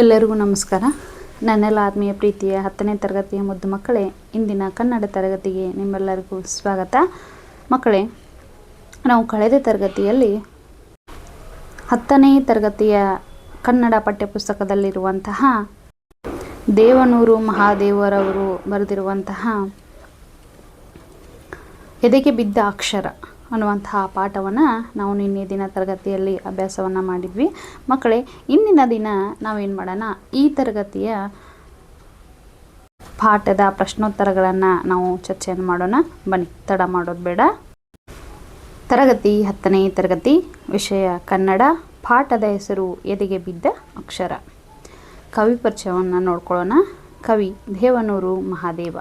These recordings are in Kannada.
ಎಲ್ಲರಿಗೂ ನಮಸ್ಕಾರ. ನನ್ನೆಲ್ಲ ಆತ್ಮೀಯ ಪ್ರೀತಿಯ ಹತ್ತನೇ ತರಗತಿಯ ಮುದ್ದು ಮಕ್ಕಳೇ, ಇಂದಿನ ಕನ್ನಡ ತರಗತಿಗೆ ನಿಮ್ಮೆಲ್ಲರಿಗೂ ಸ್ವಾಗತ. ಮಕ್ಕಳೇ, ನಾವು ಕಳೆದ ತರಗತಿಯಲ್ಲಿ ಹತ್ತನೇ ತರಗತಿಯ ಕನ್ನಡ ಪಠ್ಯಪುಸ್ತಕದಲ್ಲಿರುವಂತಹ ದೇವನೂರು ಮಹಾದೇವರವರು ಬರೆದಿರುವಂತಹ ಎದೆಗೆ ಬಿದ್ದ ಅಕ್ಷರ. ಅನ್ನುವಂತಹ ಪಾಠವನ್ನು ನಾವು ನಿನ್ನೆ ದಿನ ತರಗತಿಯಲ್ಲಿ ಅಭ್ಯಾಸವನ್ನು ಮಾಡಿದ್ವಿ. ಮಕ್ಕಳೇ, ಇಂದಿನ ದಿನ ನಾವೇನು ಮಾಡೋಣ? ಈ ತರಗತಿಯ ಪಾಠದ ಪ್ರಶ್ನೋತ್ತರಗಳನ್ನು ನಾವು ಚರ್ಚೆಯನ್ನು ಮಾಡೋಣ. ಬನ್ನಿ, ತಡ ಮಾಡೋದು ಬೇಡ. ತರಗತಿ ಹತ್ತನೇ ತರಗತಿ, ವಿಷಯ ಕನ್ನಡ, ಪಾಠದ ಹೆಸರು ಎದೆಗೆ ಬಿದ್ದ ಅಕ್ಷರ. ಕವಿ ಪರಿಚಯವನ್ನು ನೋಡ್ಕೊಳ್ಳೋಣ. ಕವಿ ದೇವನೂರು ಮಹಾದೇವ.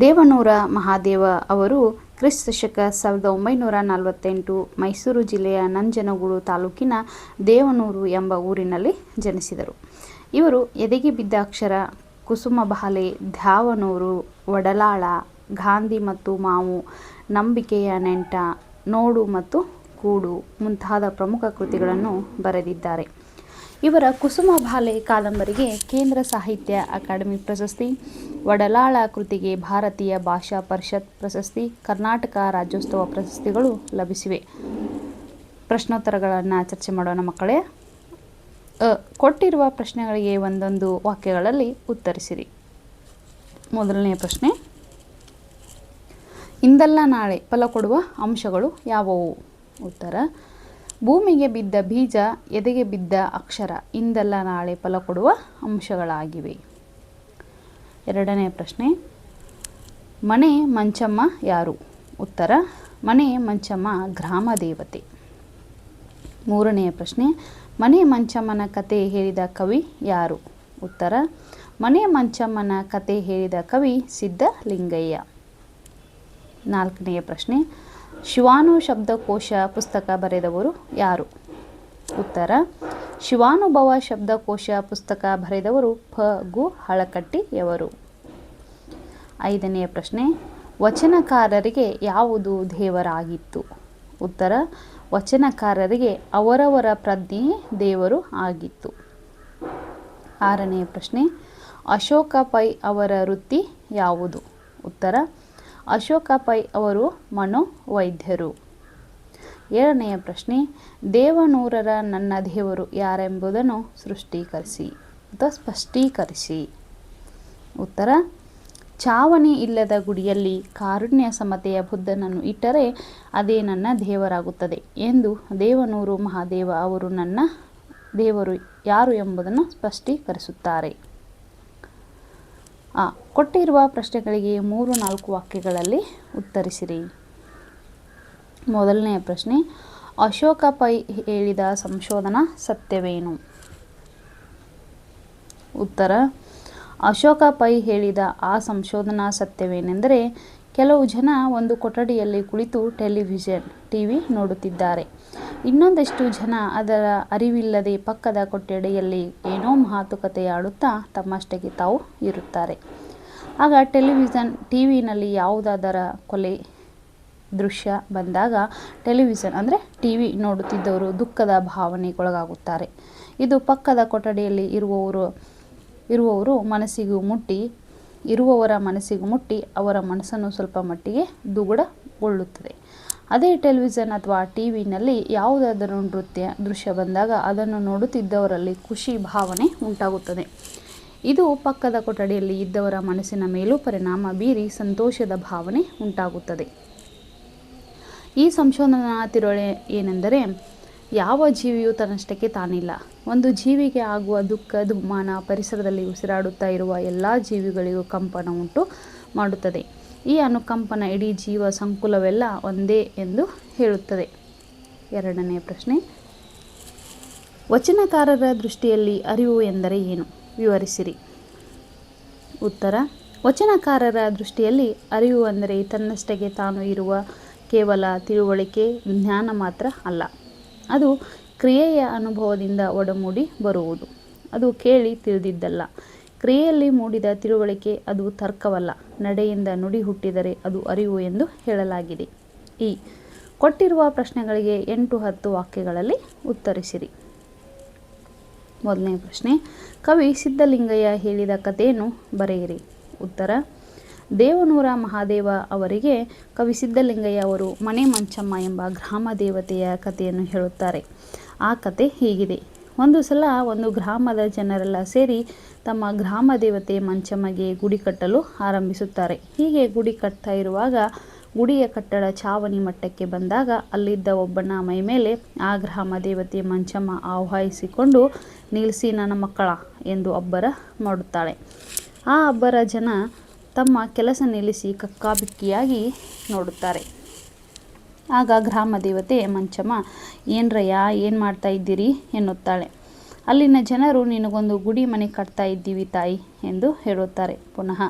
ದೇವನೂರ ಮಹಾದೇವ ಅವರು ಕ್ರಿಸ್ತ ಶಕ ಸಾವಿರದ ಒಂಬೈನೂರ ನಲವತ್ತೆಂಟು ಮೈಸೂರು ಜಿಲ್ಲೆಯ ನಂಜನಗೂಡು ತಾಲೂಕಿನ ದೇವನೂರು ಎಂಬ ಊರಿನಲ್ಲಿ ಜನಿಸಿದರು. ಇವರು ಎದೆಗೆ ಬಿದ್ದ ಅಕ್ಷರ, ಕುಸುಮ ಬಾಲೆ ಧ್ಯಾವನೂರು ಒಡಲಾಳ ಗಾಂಧಿ ಮತ್ತು ಮಾವು, ನಂಬಿಕೆಯ ನೆಂಟ, ನೋಡು ಮತ್ತು ಕೂಡು ಮುಂತಾದ ಪ್ರಮುಖ ಕೃತಿಗಳನ್ನು ಬರೆದಿದ್ದಾರೆ. ಇವರ ಕುಸುಮ ಭಾಲೆ ಕಾದಂಬರಿಗೆ ಕೇಂದ್ರ ಸಾಹಿತ್ಯ ಅಕಾಡೆಮಿ ಪ್ರಶಸ್ತಿ ಒಡಲಾಳ ಕೃತಿಗೆ ಭಾರತೀಯ ಭಾಷಾ ಪರಿಷತ್ ಪ್ರಶಸ್ತಿ, ಕರ್ನಾಟಕ ರಾಜ್ಯೋತ್ಸವ ಪ್ರಶಸ್ತಿಗಳು ಲಭಿಸಿವೆ. ಪ್ರಶ್ನೋತ್ತರಗಳನ್ನು ಚರ್ಚೆ ಮಾಡೋಣ ಮಕ್ಕಳೇ. ಕೊಟ್ಟಿರುವ ಪ್ರಶ್ನೆಗಳಿಗೆ ಒಂದೊಂದು ವಾಕ್ಯಗಳಲ್ಲಿ ಉತ್ತರಿಸಿರಿ. ಮೊದಲನೆಯ ಪ್ರಶ್ನೆ. ಇಂದಲ್ಲ ನಾಳೆ ಫಲ ಕೊಡುವ ಅಂಶಗಳು ಯಾವುವು? ಉತ್ತರ. ಭೂಮಿಗೆ ಬಿದ್ದ ಬೀಜ, ಎದೆಗೆ ಬಿದ್ದ ಅಕ್ಷರ ಇಂದಲ್ಲ ನಾಳೆ ಫಲ ಕೊಡುವ ಅಂಶಗಳಾಗಿವೆ. ಎರಡನೇ ಪ್ರಶ್ನೆ, ಮನೆ ಮಂಚಮ್ಮ ಯಾರು? ಉತ್ತರ, ಮನೆ ಮಂಚಮ್ಮ ಗ್ರಾಮ ದೇವತೆ. ಮೂರನೆಯ ಪ್ರಶ್ನೆ, ಮನೆ ಮಂಚಮ್ಮನ ಕತೆ ಹೇಳಿದ ಕವಿ ಯಾರು? ಉತ್ತರ, ಮನೆ ಮಂಚಮ್ಮನ ಕತೆ ಹೇಳಿದ ಕವಿ ಸಿದ್ಧಲಿಂಗಯ್ಯ. ನಾಲ್ಕನೆಯ ಪ್ರಶ್ನೆ ಶಿವಾನು ಶಬ್ದಕೋಶ ಪುಸ್ತಕ ಬರೆದವರು ಯಾರು? ಉತ್ತರ, ಶಿವಾನುಭವ ಶಬ್ದಕೋಶ ಪುಸ್ತಕ ಬರೆದವರು ಫ. ಗು. ಹಳಕಟ್ಟಿಯವರು ಐದನೆಯ ಪ್ರಶ್ನೆ, ವಚನಕಾರರಿಗೆ ಯಾವುದು ದೇವರಾಗಿತ್ತು? ಉತ್ತರ, ವಚನಕಾರರಿಗೆ ಅವರವರ ಪ್ರಜ್ಞೆಯೇ ದೇವರು ಆಗಿತ್ತು. ಆರನೆಯ ಪ್ರಶ್ನೆ, ಅಶೋಕ ಪೈ ಅವರ ವೃತ್ತಿ ಯಾವುದು? ಉತ್ತರ ಅಶೋಕ ಪೈ ಅವರು ಮನೋವೈದ್ಯರು. ಏಳನೆಯ ಪ್ರಶ್ನೆ, ದೇವನೂರರ ನನ್ನ ದೇವರು ಯಾರೆಂಬುದನ್ನು ಸೃಷ್ಟೀಕರಿಸಿ, ಅಥವಾ ಸ್ಪಷ್ಟೀಕರಿಸಿ. ಉತ್ತರ, ಚಾವಣಿ ಇಲ್ಲದ ಗುಡಿಯಲ್ಲಿ ಕಾರುಣ್ಯ ಸಮತೆಯ ಬುದ್ಧನನ್ನು ಇಟ್ಟರೆ ಅದೇ ನನ್ನ ದೇವರಾಗುತ್ತದೆ ಎಂದು ದೇವನೂರು ಮಹಾದೇವ ಅವರು ನನ್ನ ದೇವರು ಯಾರು ಎಂಬುದನ್ನು ಸ್ಪಷ್ಟೀಕರಿಸುತ್ತಾರೆ. ಕೊಟ್ಟಿರುವ ಪ್ರಶ್ನೆಗಳಿಗೆ ಮೂರು, ನಾಲ್ಕು ವಾಕ್ಯಗಳಲ್ಲಿ ಉತ್ತರಿಸಿರಿ. ಮೊದಲನೆಯ ಪ್ರಶ್ನೆ, ಅಶೋಕ ಪೈ ಹೇಳಿದ ಸಂಶೋಧನಾ ಸತ್ಯವೇನು? ಉತ್ತರ, ಅಶೋಕ ಪೈ ಹೇಳಿದ ಆ ಸಂಶೋಧನಾ ಸತ್ಯವೇನೆಂದರೆ, ಕೆಲವು ಜನ ಒಂದು ಕೊಠಡಿಯಲ್ಲಿ ಕುಳಿತು ಟೆಲಿವಿಷನ್, ಟಿವಿ ನೋಡುತ್ತಿದ್ದಾರೆ. ಇನ್ನೊಂದಷ್ಟು ಜನ ಅದರ ಅರಿವಿಲ್ಲದೆ ಪಕ್ಕದ ಕೊಠಡಿಯಲ್ಲಿ ಏನೋ ಮಾತುಕತೆಯಾಡುತ್ತಾ ತಮ್ಮಷ್ಟಕ್ಕೆ ತಾವು ಇರುತ್ತಾರೆ. ಆಗ ಟೆಲಿವಿಷನ್ ಟಿ ವಿನಲ್ಲಿ ಯಾವುದಾದರ ಕೊಲೆ ದೃಶ್ಯ ಬಂದಾಗ ಟೆಲಿವಿಷನ್ ಅಂದರೆ ಟಿ ವಿ ನೋಡುತ್ತಿದ್ದವರು ದುಃಖದ ಭಾವನೆಗೊಳಗಾಗುತ್ತಾರೆ. ಇದು ಪಕ್ಕದ ಕೊಠಡಿಯಲ್ಲಿ ಇರುವವರು ಇರುವವರು ಮನಸ್ಸಿಗೂ ಮುಟ್ಟಿ, ಇರುವವರ ಮನಸ್ಸಿಗೂ ಮುಟ್ಟಿ ಅವರ ಮನಸ್ಸನ್ನು ಸ್ವಲ್ಪ ಮಟ್ಟಿಗೆ ದುಗುಡಗೊಳ್ಳುತ್ತದೆ. ಅದೇ ಟೆಲಿವಿಷನ್ ಅಥವಾ ಟಿ ವಿನಲ್ಲಿ ಯಾವುದಾದರೂ ನೃತ್ಯ ದೃಶ್ಯ ಬಂದಾಗ ಅದನ್ನು ನೋಡುತ್ತಿದ್ದವರಲ್ಲಿ ಖುಷಿ ಭಾವನೆ ಉಂಟಾಗುತ್ತದೆ. ಇದು ಪಕ್ಕದ ಕೊಠಡಿಯಲ್ಲಿ ಇದ್ದವರ ಮನಸ್ಸಿನ ಮೇಲೂ ಪರಿಣಾಮ ಬೀರಿ ಸಂತೋಷದ ಭಾವನೆ ಉಂಟಾಗುತ್ತದೆ. ಈ ಸಂಶೋಧನಾ ತಿರುಳೆ ಏನೆಂದರೆ, ಯಾವ ಜೀವಿಯೂ ತನ್ನಷ್ಟಕ್ಕೆ ತಾನಿಲ್ಲ. ಒಂದು ಜೀವಿಗೆ ಆಗುವ ದುಃಖ ದುಮ್ಮಾನ ಪರಿಸರದಲ್ಲಿ ಉಸಿರಾಡುತ್ತಾ ಇರುವ ಎಲ್ಲ ಜೀವಿಗಳಿಗೂ ಕಂಪನ ಉಂಟು ಮಾಡುತ್ತದೆ. ಈ ಅನುಕಂಪನ ಇಡೀ ಜೀವ ಸಂಕುಲವೆಲ್ಲ ಒಂದೇ ಎಂದು ಹೇಳುತ್ತದೆ. ಎರಡನೇ ಪ್ರಶ್ನೆ, ವಚನಕಾರರ ದೃಷ್ಟಿಯಲ್ಲಿ ಅರಿವು ಎಂದರೆ ಏನು? ವಿವರಿಸಿರಿ. ಉತ್ತರ, ವಚನಕಾರರ ದೃಷ್ಟಿಯಲ್ಲಿ ಅರಿವು ಅಂದರೆ ತನ್ನಷ್ಟಕ್ಕೆ ತಾನು ಇರುವ ಕೇವಲ ತಿಳುವಳಿಕೆ, ಜ್ಞಾನ ಮಾತ್ರ ಅಲ್ಲ. ಅದು ಕ್ರಿಯೆಯ ಅನುಭವದಿಂದ ಒಡಮೂಡಿ ಬರುವುದು. ಅದು ಕೇಳಿ ತಿಳಿದಿದ್ದಲ್ಲ. ಕ್ರಿಯೆಯಲ್ಲಿ ಮೂಡಿದ ತಿಳುವಳಿಕೆ ಅದು ತರ್ಕವಲ್ಲ. ನಡೆಯಿಂದ ನುಡಿ ಹುಟ್ಟಿದರೆ ಅದು ಅರಿವು ಎಂದು ಹೇಳಲಾಗಿದೆ. ಈ ಕೊಟ್ಟಿರುವ ಪ್ರಶ್ನೆಗಳಿಗೆ ಎಂಟು ಹತ್ತು ವಾಕ್ಯಗಳಲ್ಲಿ ಉತ್ತರಿಸಿರಿ. ಮೊದಲನೇ ಪ್ರಶ್ನೆ, ಕವಿ ಸಿದ್ಧಲಿಂಗಯ್ಯ ಹೇಳಿದ ಕಥೆಯನ್ನು ಬರೆಯಿರಿ. ಉತ್ತರ, ದೇವನೂರ ಮಹಾದೇವ ಅವರಿಗೆ ಕವಿ ಸಿದ್ಧಲಿಂಗಯ್ಯ ಅವರು ಮನೆ ಮಂಚಮ್ಮ ಎಂಬ ಗ್ರಾಮ ದೇವತೆಯ ಕಥೆಯನ್ನು ಹೇಳುತ್ತಾರೆ. ಆ ಕತೆ ಹೀಗಿದೆ. ಒಂದು ಸಲ ಒಂದು ಗ್ರಾಮದ ಜನರೆಲ್ಲ ಸೇರಿ ತಮ್ಮ ಗ್ರಾಮ ದೇವತೆ ಮಂಚಮ್ಮಗೆ ಗುಡಿ ಕಟ್ಟಲು ಆರಂಭಿಸುತ್ತಾರೆ. ಹೀಗೆ ಗುಡಿ ಕಟ್ತಾ ಇರುವಾಗ ಗುಡಿಯ ಕಟ್ಟಡ ಚಾವಣಿ ಮಟ್ಟಕ್ಕೆ ಬಂದಾಗ ಅಲ್ಲಿದ್ದ ಒಬ್ಬನ ಮೈ ಮೇಲೆ ಆ ಗ್ರಾಮ ದೇವತೆ ಮಂಚಮ್ಮ ಆಹ್ವಾನಿಸಿಕೊಂಡು ನಿಲ್ಲಿಸಿ ನನ್ನ ಮಕ್ಕಳ ಎಂದು ಅಬ್ಬರ ಮಾಡುತ್ತಾಳೆ. ಆ ಅಬ್ಬರ ಜನ ತಮ್ಮ ಕೆಲಸ ನಿಲ್ಲಿಸಿ ಕಕ್ಕಾಬಿಕ್ಕಿಯಾಗಿ ನೋಡುತ್ತಾರೆ. ಆಗ ಗ್ರಾಮ ದೇವತೆ ಮಂಚಮ್ಮ, ಏನ್ರಯ್ಯ, ಏನು ಮಾಡ್ತಾ ಇದ್ದೀರಿ? ಎನ್ನುತ್ತಾಳೆ. ಅಲ್ಲಿನ ಜನರು ನಿನಗೊಂದು ಗುಡಿ ಮನೆ ಕಟ್ತಾ ಇದ್ದೀವಿ ತಾಯಿ, ಎಂದು ಹೇಳುತ್ತಾರೆ ಪುನಃ.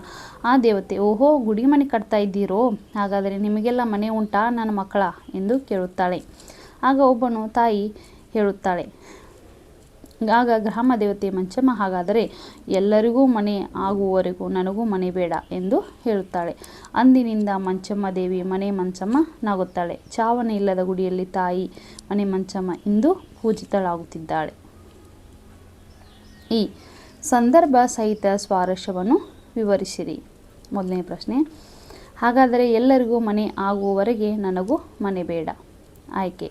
ಆ ದೇವತೆ, ಓಹೋ, ಗುಡಿ ಮನೆ ಕಟ್ತಾ ಇದ್ದೀರೋ? ಹಾಗಾದರೆ ನಿಮಗೆಲ್ಲ ಮನೆ ಉಂಟಾ, ನನ್ನ ಮಕ್ಕಳ? ಎಂದು ಕೇಳುತ್ತಾಳೆ. ಆಗ ಒಬ್ಬನು, ತಾಯಿ, ಹೇಳುತ್ತಾಳೆ. ಆಗ ಗ್ರಾಮ ದೇವತೆ ಮಂಚಮ್ಮ ಹಾಗಾದರೆ, ಎಲ್ಲರಿಗೂ ಮನೆ ಆಗುವವರೆಗೂ ನನಗೂ ಮನೆ ಬೇಡ ಎಂದು ಹೇಳುತ್ತಾಳೆ. ಅಂದಿನಿಂದ ಮಂಚಮ್ಮ ದೇವಿ ಮನೆ ಮಂಚಮ್ಮ ನಾಗುತ್ತಾಳೆ. ಚಾವಣಿ ಇಲ್ಲದ ಗುಡಿಯಲ್ಲಿ ತಾಯಿ ಮನೆ ಮಂಚಮ್ಮ ಇಂದು ಪೂಜಿತಳಾಗುತ್ತಿದ್ದಾಳೆ. ಈ ಸಂದರ್ಭ ಸಹಿತ ಸ್ವಾರಸ್ಯವನ್ನು ವಿವರಿಸಿರಿ. ಮೊದಲನೇ ಪ್ರಶ್ನೆ, ಹಾಗಾದರೆ ಎಲ್ಲರಿಗೂ ಮನೆ ಆಗುವವರೆಗೆ ನನಗೂ ಮನೆ ಬೇಡ. ಆಯ್ಕೆ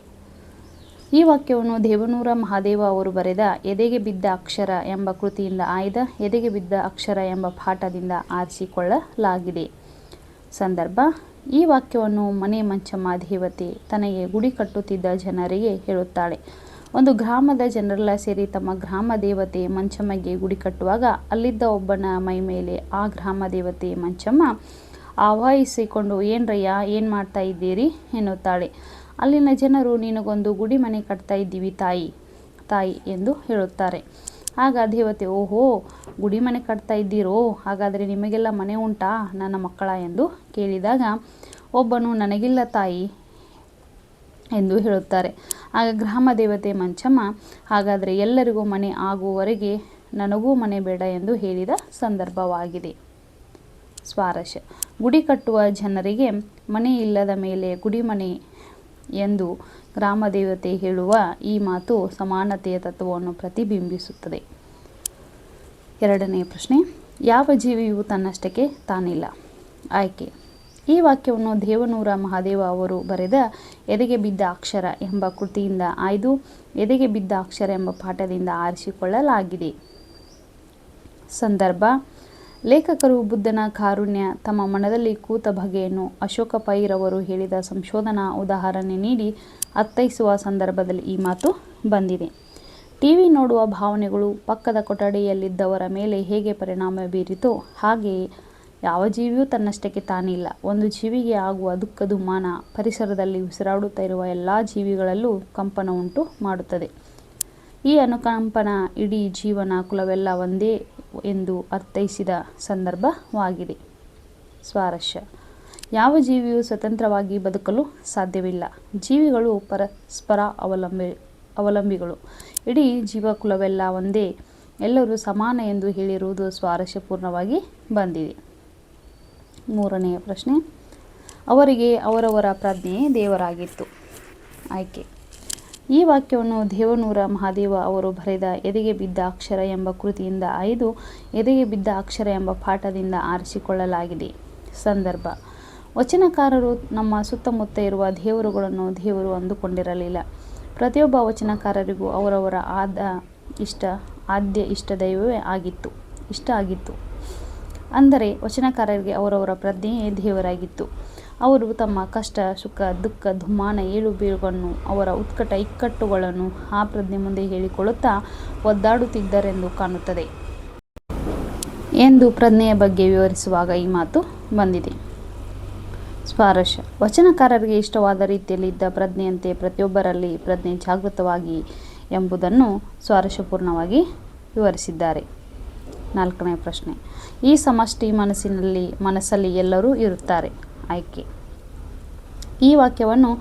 ಈ ವಾಕ್ಯವನ್ನು ದೇವನೂರ ಮಹಾದೇವ ಅವರು ಬರೆದ ಎದೆಗೆ ಬಿದ್ದ ಅಕ್ಷರ ಎಂಬ ಕೃತಿಯಿಂದ ಆಯ್ದ ಎದೆಗೆ ಬಿದ್ದ ಅಕ್ಷರ ಎಂಬ ಪಾಠದಿಂದ ಆರಿಸಿಕೊಳ್ಳಲಾಗಿದೆ. ಸಂದರ್ಭ, ಈ ವಾಕ್ಯವನ್ನು ಮನೆ ಮಂಚಮ್ಮ ದೇವತೆ ತನಗೆ ಗುಡಿ ಕಟ್ಟುತ್ತಿದ್ದ ಜನರಿಗೆ ಹೇಳುತ್ತಾಳೆ. ಒಂದು ಗ್ರಾಮದ ಜನರೆಲ್ಲ ಸೇರಿ ತಮ್ಮ ಗ್ರಾಮ ದೇವತೆ ಮಂಚಮ್ಮಗೆ ಗುಡಿ ಕಟ್ಟುವಾಗ ಅಲ್ಲಿದ್ದ ಒಬ್ಬನ ಮೈ ಮೇಲೆ ಆ ಗ್ರಾಮ ದೇವತೆ ಮಂಚಮ್ಮ, ಆವಾಹಿಸಿಕೊಂಡು ಏನ್ರಯ್ಯ, ಏನು ಮಾಡ್ತಾ ಇದ್ದೀರಿ? ಎನ್ನುತ್ತಾಳೆ. ಅಲ್ಲಿನ ಜನರು, ನಿನಗೊಂದು ಗುಡಿ ಮನೆ ಕಟ್ತಾ ಇದ್ದೀವಿ ತಾಯಿ ತಾಯಿ ಎಂದು ಹೇಳುತ್ತಾರೆ. ಆಗ ದೇವತೆ, ಓಹೋ ಗುಡಿ ಮನೆ ಕಟ್ತಾ ಇದ್ದೀರೋ? ಹಾಗಾದರೆ ನಿಮಗೆಲ್ಲ ಮನೆ ಉಂಟಾ, ನನ್ನ ಮಕ್ಕಳ ಎಂದು ಕೇಳಿದಾಗ, ಒಬ್ಬನು ನನಗಿಲ್ಲ ತಾಯಿ ಎಂದು ಹೇಳುತ್ತಾರೆ. ಆಗ ಗ್ರಾಮ ದೇವತೆ, ಮಂಚಮ್ಮ, ಹಾಗಾದರೆ ಎಲ್ಲರಿಗೂ ಮನೆ ಆಗುವವರೆಗೆ ನನಗೂ ಮನೆ ಬೇಡ ಎಂದು ಹೇಳಿದ ಸಂದರ್ಭವಾಗಿದೆ. ಸ್ವಾರಸ್ಯ. ಗುಡಿ ಕಟ್ಟುವ ಜನರಿಗೆ ಮನೆ ಇಲ್ಲದ ಮೇಲೆ ಗುಡಿ ಮನೆ ಎಂದು ಗ್ರಾಮ ದೇವತೆ ಹೇಳುವ ಈ ಮಾತು ಸಮಾನತೆಯ ತತ್ವವನ್ನು ಪ್ರತಿಬಿಂಬಿಸುತ್ತದೆ. ಎರಡನೆಯ ಪ್ರಶ್ನೆ, ಯಾವ ಜೀವಿಯು ತನ್ನಷ್ಟಕ್ಕೆ ತಾನಿಲ್ಲ? ಆಯ್ಕೆ, ಈ ವಾಕ್ಯವನ್ನು ದೇವನೂರ ಮಹಾದೇವ ಅವರು ಬರೆದ ಎದೆಗೆ ಬಿದ್ದ ಅಕ್ಷರ ಎಂಬ ಕೃತಿಯಿಂದ ಆಯ್ದು, ಎದೆಗೆ ಬಿದ್ದ ಅಕ್ಷರ ಎಂಬ ಪಾಠದಿಂದ ಆರಿಸಿಕೊಳ್ಳಲಾಗಿದೆ. ಸಂದರ್ಭ ಲೇಖಕರು ಬುದ್ಧನ ಕಾರುಣ್ಯ ತಮ್ಮ ಮನದಲ್ಲಿ ಕೂತ ಬಗೆಯನ್ನು ಅಶೋಕ ಪೈರವರು ಹೇಳಿದ ಸಂಶೋಧನಾ ಉದಾಹರಣೆ ನೀಡಿ ಅರ್ಥೈಸುವ ಸಂದರ್ಭದಲ್ಲಿ ಈ ಮಾತು ಬಂದಿದೆ. ಟಿವಿ ನೋಡುವ ಭಾವನೆಗಳು ಪಕ್ಕದ ಕೊಠಡಿಯಲ್ಲಿದ್ದವರ ಮೇಲೆ ಹೇಗೆ ಪರಿಣಾಮ ಬೀರಿತೋ ಹಾಗೆಯೇ ಯಾವ ಜೀವಿಯೂ ತನ್ನಷ್ಟಕ್ಕೆ ತಾನಿಲ್ಲ ಒಂದು ಜೀವಿಗೆ ಆಗುವ ದುಃಖ ದುಮ್ಮಾನ ಪರಿಸರದಲ್ಲಿ ಉಸಿರಾಡುತ್ತಾ ಇರುವ ಎಲ್ಲ ಜೀವಿಗಳಲ್ಲೂ ಕಂಪನ ಉಂಟು ಮಾಡುತ್ತದೆ. ಈ ಅನುಕಂಪನ ಇಡೀ ಜೀವನ ಕುಲವೆಲ್ಲ ಒಂದೇ ಎಂದು ಅರ್ಥೈಸಿದ ಸಂದರ್ಭವಾಗಿದೆ. ಸ್ವಾರಸ್ಯ. ಯಾವ ಜೀವಿಯು ಸ್ವತಂತ್ರವಾಗಿ ಬದುಕಲು ಸಾಧ್ಯವಿಲ್ಲ. ಜೀವಿಗಳು ಪರಸ್ಪರ ಅವಲಂಬಿ, ಅವಲಂಬಿಗಳು. ಇಡೀ ಜೀವಕುಲವೆಲ್ಲ ಒಂದೇ. ಎಲ್ಲರೂ ಸಮಾನ ಎಂದು ಹೇಳಿರುವುದು ಸ್ವಾರಸ್ಯಪೂರ್ಣವಾಗಿ ಬಂದಿದೆ. ಮೂರನೆಯ ಪ್ರಶ್ನೆ. ಅವರಿಗೆ ಅವರವರ ಪ್ರಜ್ಞೆಯೇ ದೇವರಾಗಿತ್ತು. ಆಯ್ಕೆ. ಈ ವಾಕ್ಯವನ್ನು ದೇವನೂರ ಮಹಾದೇವ ಅವರು ಬರೆದ ಎದೆಗೆ ಬಿದ್ದ ಅಕ್ಷರ ಎಂಬ ಕೃತಿಯಿಂದ ಆಯ್ದು ಎದೆಗೆ ಬಿದ್ದ ಅಕ್ಷರ ಎಂಬ ಪಾಠದಿಂದ ಆರಿಸಿಕೊಳ್ಳಲಾಗಿದೆ. ಸಂದರ್ಭ. ವಚನಕಾರರು ನಮ್ಮ ಸುತ್ತಮುತ್ತ ಇರುವ ದೇವರುಗಳನ್ನು ದೇವರು ಅಂದುಕೊಂಡಿರಲಿಲ್ಲ. ಪ್ರತಿಯೊಬ್ಬ ವಚನಕಾರರಿಗೂ ಅವರವರ ಆದ ಇಷ್ಟ, ಆದ್ಯ ಇಷ್ಟ ದೈವವೇ ಆಗಿತ್ತು. ಇಷ್ಟ ಆಗಿತ್ತು. ಅಂದರೆ ವಚನಕಾರರಿಗೆ ಅವರವರ ಪ್ರಜ್ಞೆಯೇ ದೇವರಾಗಿತ್ತು. ಅವರು ತಮ್ಮ ಕಷ್ಟ, ಸುಖ, ದುಃಖ, ದುಮ್ಮಾನ, ಏಳು ಬೀಳುಗಳನ್ನು, ಅವರ ಉತ್ಕಟ ಇಕ್ಕಟ್ಟುಗಳನ್ನು ಆ ಪ್ರಜ್ಞೆ ಮುಂದೆ ಹೇಳಿಕೊಳ್ಳುತ್ತಾ ಒದ್ದಾಡುತ್ತಿದ್ದರೆಂದು ಕಾಣುತ್ತದೆ. ಎಂದು ಪ್ರಜ್ಞೆಯ ಬಗ್ಗೆ ವಿವರಿಸುವಾಗ ಈ ಮಾತು ಬಂದಿದೆ. ಸ್ವಾರಸ್ಯ. ವಚನಕಾರರಿಗೆ ಇಷ್ಟವಾದ ರೀತಿಯಲ್ಲಿ ಇದ್ದ ಪ್ರಜ್ಞೆಯಂತೆ ಪ್ರತಿಯೊಬ್ಬರಲ್ಲಿ ಪ್ರಜ್ಞೆ ಜಾಗೃತವಾಗಿ ಎಂಬುದನ್ನು ಸ್ವಾರಸ್ಯಪೂರ್ಣವಾಗಿ ವಿವರಿಸಿದ್ದಾರೆ. ನಾಲ್ಕನೇ ಪ್ರಶ್ನೆ. ಈ ಸಮಷ್ಟಿ ಮನಸ್ಸಿನಲ್ಲಿ, ಮನಸ್ಸಲ್ಲಿ ಎಲ್ಲರೂ ಇರುತ್ತಾರೆ. ಆಯ್ಕೆ. ಈ ವಾಕ್ಯವನ್ನು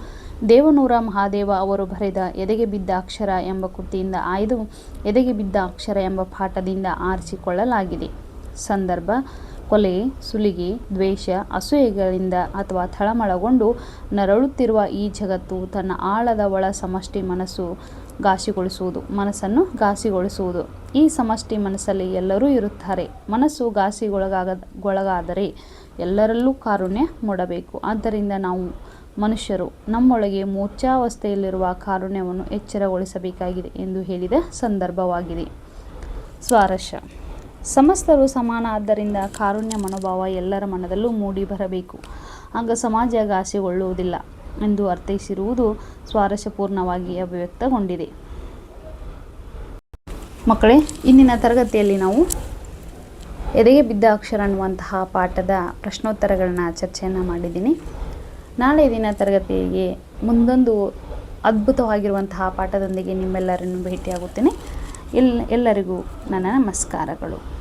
ದೇವನೂರ ಮಹಾದೇವ ಅವರು ಬರೆದ ಎದೆಗೆ ಬಿದ್ದ ಅಕ್ಷರ ಎಂಬ ಕೃತಿಯಿಂದ ಆಯ್ದು ಎದೆಗೆ ಬಿದ್ದ ಅಕ್ಷರ ಎಂಬ ಪಾಠದಿಂದ ಆರಿಸಿಕೊಳ್ಳಲಾಗಿದೆ. ಸಂದರ್ಭ, ಕೊಲೆ, ಸುಲಿಗೆ, ದ್ವೇಷ, ಅಸೂಯೆಗಳಿಂದ ಅಥವಾ ತಳಮಳಗೊಂಡು ನರಳುತ್ತಿರುವ ಈ ಜಗತ್ತು ತನ್ನ ಆಳದ ಒಳ ಸಮಷ್ಟಿ ಮನಸ್ಸು ಘಾಸಿಗೊಳಿಸುವುದು, ಮನಸ್ಸನ್ನು ಘಾಸಿಗೊಳಿಸುವುದು. ಈ ಸಮಷ್ಟಿ ಮನಸ್ಸಲ್ಲಿ ಎಲ್ಲರೂ ಇರುತ್ತಾರೆ. ಮನಸ್ಸು ಘಾಸಿಗೊಳಗಾಗ ಗೊಳಗಾದರೆ ಎಲ್ಲರಲ್ಲೂ ಕಾರುಣ್ಯ ಮೂಡಬೇಕು. ಆದ್ದರಿಂದ ನಾವು ಮನುಷ್ಯರು ನಮ್ಮೊಳಗೆ ಮೂರ್ಛಾವಸ್ಥೆಯಲ್ಲಿರುವ ಕಾರುಣ್ಯವನ್ನು ಎಚ್ಚರಗೊಳಿಸಬೇಕಾಗಿದೆ ಎಂದು ಹೇಳಿದ ಸಂದರ್ಭವಾಗಿದೆ. ಸ್ವಾರಸ್ಯ. ಸಮಸ್ತರು ಸಮಾನ, ಆದ್ದರಿಂದ ಕಾರುಣ್ಯ ಮನೋಭಾವ ಎಲ್ಲರ ಮನದಲ್ಲೂ ಮೂಡಿ ಬರಬೇಕು. ಆಗ ಸಮಾಜ ಘಾಸಿಗೊಳ್ಳುವುದಿಲ್ಲ ಎಂದು ಅರ್ಥೈಸಿರುವುದು ಸ್ವಾರಸ್ಯಪೂರ್ಣವಾಗಿ ಅಭಿವ್ಯಕ್ತಗೊಂಡಿದೆ. ಮಕ್ಕಳೇ, ಇಂದಿನ ತರಗತಿಯಲ್ಲಿ ನಾವು ಎದೆಗೆ ಬಿದ್ದ ಅಕ್ಷರ ಅನ್ನುವಂತಹ ಪಾಠದ ಪ್ರಶ್ನೋತ್ತರಗಳನ್ನ ಚರ್ಚೆಯನ್ನು ಮಾಡಿದ್ದೀನಿ. ನಾಳೆ ದಿನ ತರಗತಿಗೆ ಮುಂದೊಂದು ಅದ್ಭುತವಾಗಿರುವಂತಹ ಪಾಠದೊಂದಿಗೆ ನಿಮ್ಮೆಲ್ಲರನ್ನು ಭೇಟಿಯಾಗುತ್ತೇನೆ. ಎಲ್, ಎಲ್ಲರಿಗೂ ನನ್ನ ನಮಸ್ಕಾರಗಳು.